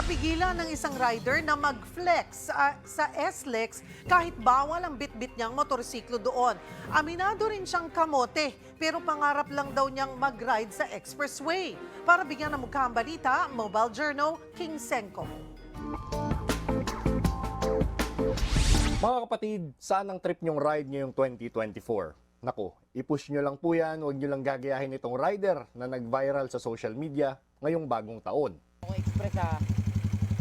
Napigilan ng isang rider na mag-flex ah, sa SLEX kahit bawal ang bitbit niyang motorsiklo doon. Aminado rin siyang kamote pero pangarap lang daw niyang mag-ride sa expressway. Para bigyan ng mukhang balita, Mobile Journal, King Senko. Mga kapatid, saan ang trip nyong ride ngayong 2024? Nako, ipush nyo lang po yan, huwag nyo lang gagayahin itong rider na nag-viral sa social media ngayong bagong taon. Express ha.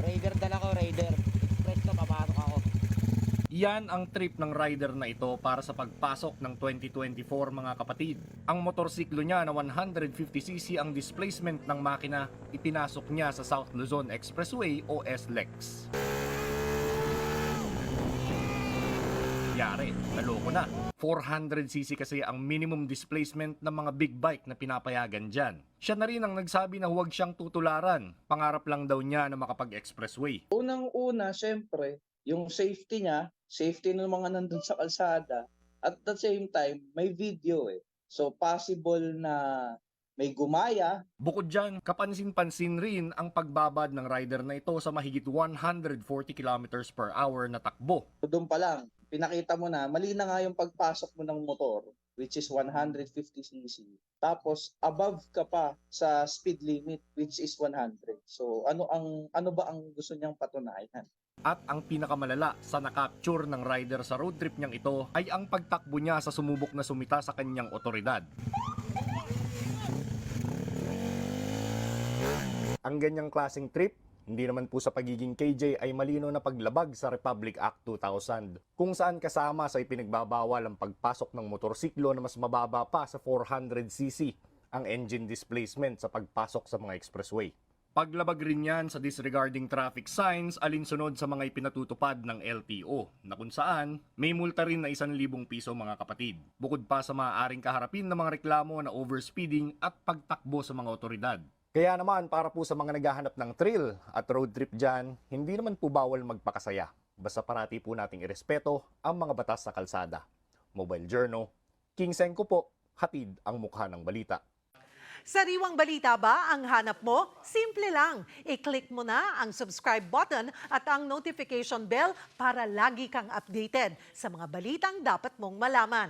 Raider dala ko, Raider. Express to, papasok ako. Yan ang trip ng rider na ito para sa pagpasok ng 2024 mga kapatid. Ang motorsiklo niya na 150cc ang displacement ng makina, ipinasok niya sa South Luzon Expressway o SLEX. Yari, naloko na. 400cc kasi ang minimum displacement ng mga big bike na pinapayagan dyan. Siya na rin ang nagsabi na huwag siyang tutularan. Pangarap lang daw niya na makapag-expressway. Unang-una, syempre, yung safety niya, safety ng mga nandun sa kalsada, at the same time, may video eh. So, possible na may gumaya, Bukod dyan, kapansin-pansin rin ang pagbabad ng rider na ito sa mahigit 140 kilometers per hour na takbo. doon pa lang, pinakita mo na, mali na nga yung pagpasok mo ng motor, which is 150cc. Tapos, above ka pa sa speed limit, which is 100. So, ano ang ano ba ang gusto niyang patunayan? At ang pinakamalala sa nakapture ng rider sa road trip niyang ito ay ang pagtakbo niya sa sumubok na sumita sa kanyang otoridad. Ang ganyang klaseng trip, hindi naman po sa pagiging KJ ay malino na paglabag sa Republic Act 2000 kung saan kasama sa ipinagbabawal ang pagpasok ng motorsiklo na mas mababa pa sa 400cc ang engine displacement sa pagpasok sa mga expressway. Paglabag rin yan sa disregarding traffic signs alinsunod sa mga ipinatutupad ng LTO na kung saan may multa rin na 1,000 piso mga kapatid. Bukod pa sa maaaring kaharapin ng mga reklamo na overspeeding at pagtakbo sa mga otoridad. Kaya naman para po sa mga naghahanap ng thrill at road trip dyan, hindi naman po bawal magpakasaya. Basta parati po nating irespeto ang mga batas sa kalsada. Mobile Journal, King Senko po, hatid ang mukha ng balita. Sariwang balita ba ang hanap mo? Simple lang. I-click mo na ang subscribe button at ang notification bell para lagi kang updated sa mga balitang dapat mong malaman.